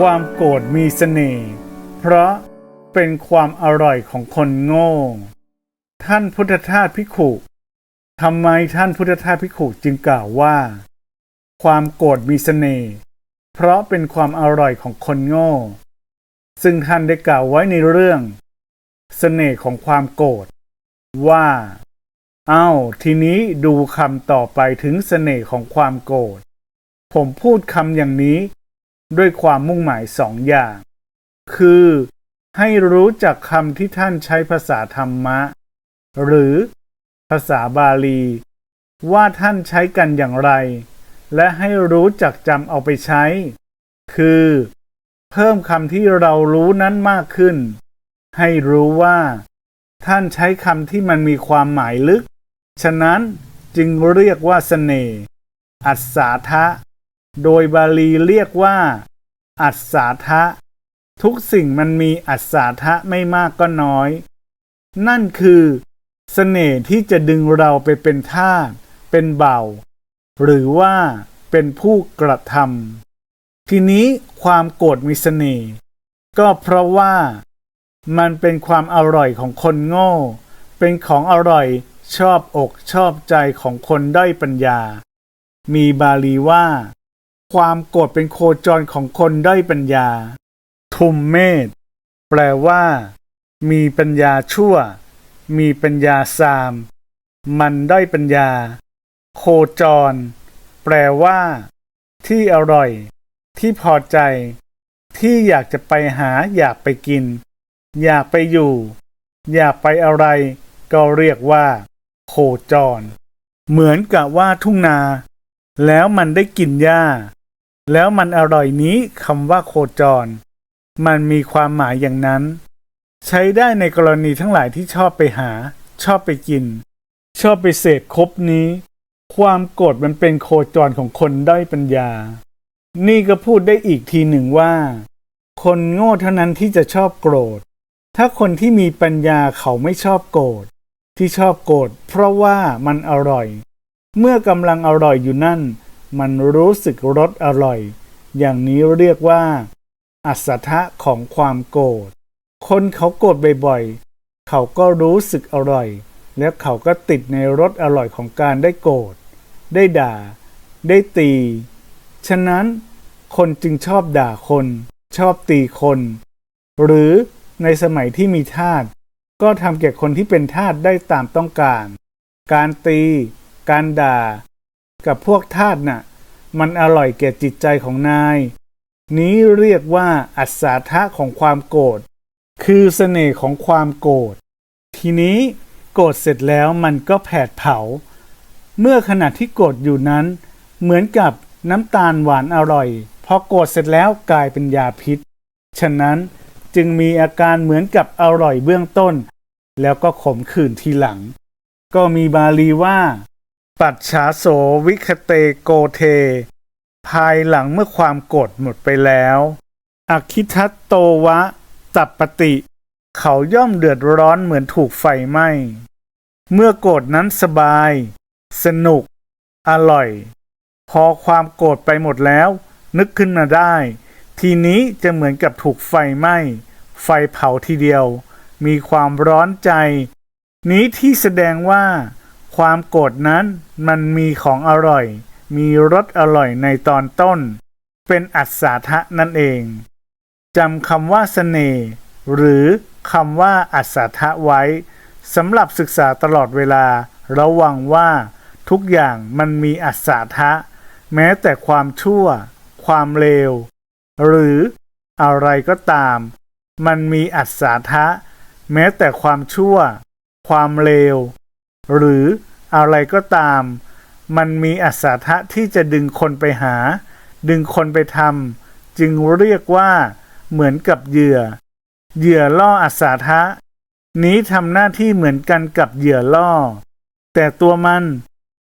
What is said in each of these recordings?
ความโกรธมีเสน่ห์ เพราะเป็นความอร่อยของคนโง่ ท่านพุทธทาสพิขุทำไมท่านพุทธทาสพิขุจึงกล่าวว่า ความโกรธมีเสน่ห์ เพราะเป็นความอร่อยของคนโง่ ซึ่งท่านได้กล่าวไว้ในเรื่อง เสน่ห์ของความโกรธว่า เอ้า ทีนี้ดูคำต่อไปถึงเสน่ห์ของความโกรธ ผมพูดคำอย่างนี้ ด้วยความมุ่งหมายสองอย่าง คือให้รู้จักคำที่ท่านใช้ภาษาธรรมะ หรือภาษาบาลี ว่าท่านใช้กันอย่างไร และให้รู้จักจำเอาไปใช้ คือ เพิ่มคำที่เรารู้นั้นมากขึ้น ให้รู้ว่า ท่านใช้คำที่มันมีความหมายลึก ฉะนั้นจึงเรียกว่าเสน่ห์อัศาทะ โดยบาลีเรียกว่า อัศาทะ ทุกสิ่งมันมีอัศาทะไม่มากก็น้อย นั่นคือเสน่ห์ที่จะดึงเราไปเป็นทาสเป็นเบาหรือว่าเป็นผู้กระทำทีนี้ความโกรธมีเสน่ห์ก็เพราะว่ามันเป็นความอร่อยของคนโง่ เป็นของอร่อยชอบอกชอบใจของคนด้อยปัญญา มีบาลีว่า ความโกรธเป็นโคจรของคนด้อยปัญญา ทุมเมธแปลว่า มีปัญญาชั่ว มีปัญญาซาม มันด้อยปัญญา โคจร แปลว่า ที่อร่อย ที่พอใจ ที่อยากจะไปหาอยากไปกิน อยากไปอยู่ อยากไปอะไรก็เรียกว่า โคจร เหมือนกับว่าทุ่งนา แล้วมันได้กินหญ้า แล้วมันอร่อยนี้คำว่าโคจร มันมีความหมายอย่างนั้น ใช้ได้ในกรณีทั้งหลายที่ชอบไปหา ชอบไปกิน ชอบไปเสพคบนี้ ความโกรธมันเป็นโคจรของคนด้อยปัญญา นี่ก็พูดได้อีกทีหนึ่งว่า คนโง่เท่านั้นที่จะชอบโกรธ ถ้าคนที่มีปัญญาเขาไม่ชอบโกรธที่ชอบโกรธเพราะว่ามันอร่อย เมื่อกำลังอร่อยอยู่นั่น มันรู้สึกรสอร่อย อย่างนี้เรียกว่า อัศทะของความโกรธ คนเขาโกรธบ่อยๆ เขาก็รู้สึกอร่อย แล้วเขาก็ติดในรสอร่อยของการได้โกรธ ได้ด่า ได้ตี ฉะนั้นคนจึงชอบด่าคน ชอบตีคน หรือในสมัยที่มีทาสก็ทำแก่คนที่เป็นทาสได้ตามต้องการ การตี การด่า กับพวกทาสน่ะ มันอร่อยแก่จิตใจของนาย นี้เรียกว่าอัศาทะของความโกรธคือเสน่ห์ของความโกรธทีนี้โกรธเสร็จแล้วมันก็แผดเผา เมื่อขณะที่โกรธอยู่นั้น เหมือนกับน้ำตาลหวานอร่อย พอโกรธเสร็จแล้วกลายเป็นยาพิษ ฉะนั้นจึงมีอาการเหมือนกับอร่อยเบื้องต้น แล้วก็ขมขื่นทีหลัง ก็มีบาลีว่า ปัจฉาโสวิคเตโกเท ภายหลังเมื่อความโกรธหมดไปแล้วอคิทัตโตวะตับปติ เขาย่อมเดือดร้อนเหมือนถูกไฟไหม้เมื่อโกรธนั้นสบาย สนุก อร่อย พอความโกรธไปหมดแล้ว นึกขึ้นมาได้ ทีนี้จะเหมือนกับถูกไฟไหม้ไฟเผาทีเดียว มีความร้อนใจ นี้ที่แสดงว่า ความโกรธนั้นมันมีของอร่อย มีรสอร่อยในตอนต้น เป็นอัศาทะนั่นเองจำคำว่าเสน่ห์หรือคำว่าอัศาทะไว้สำหรับศึกษาตลอดเวลา ระวังว่า ทุกอย่างมันมีอัศาทะ แม้แต่ความชั่ว ความเลว หรืออะไรก็ตาม มันมีอัศาทะ แม้แต่ความชั่ว ความเลว หรืออะไรก็ตาม มันมีอัศาทะที่จะดึงคนไปหา ดึงคนไปทำจึงเรียกว่า เหมือนกับเหยื่อ เหยื่อล่ออัศาทะ นี้ทำหน้าที่เหมือนกันกับเหยื่อล่อ แต่ตัวมัน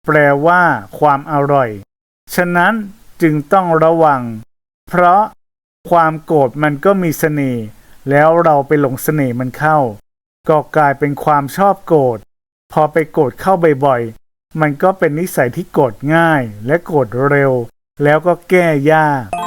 แปลว่า ความอร่อย ฉะนั้นจึงต้องระวัง เพราะความโกรธมันก็มีเสน่ห์แล้วเราไปหลงเสน่ห์มันเข้า ก็กลายเป็นความชอบโกรธ พอไปโกรธเข้าบ่อยๆ มันก็เป็นนิสัยที่โกรธง่ายและโกรธเร็ว แล้วก็แก้ยาก